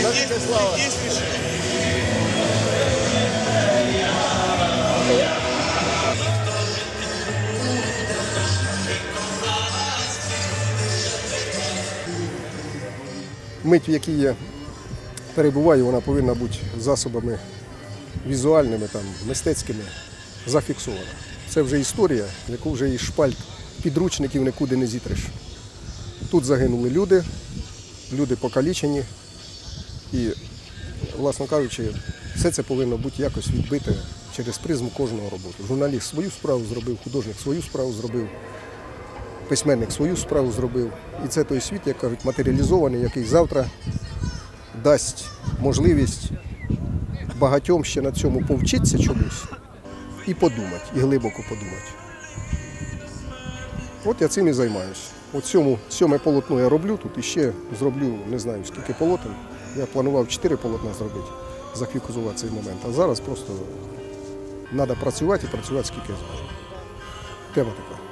Є, слава. Мить, в якій я перебуваю, вона повинна бути засобами візуальними, там, мистецькими зафіксована. Це вже історія, яку вже із шпальт підручників нікуди не зітриш. Тут загинули люди, люди покалічені. І, власно кажучи, все це повинно бути якось відбите через призму кожного роботи. Журналіст свою справу зробив, художник свою справу зробив, письменник свою справу зробив. І це той світ, як кажуть, матеріалізований, який завтра дасть можливість багатьом ще на цьому повчитися чомусь і подумати, і глибоко подумати. От я цим і займаюся. От цьому сьоме полотно я роблю тут і ще зроблю не знаю скільки полотен. Я планував чотири полотна зробити, зафіксувати цей момент. А зараз просто треба працювати і працювати скільки я зможу. Тема така.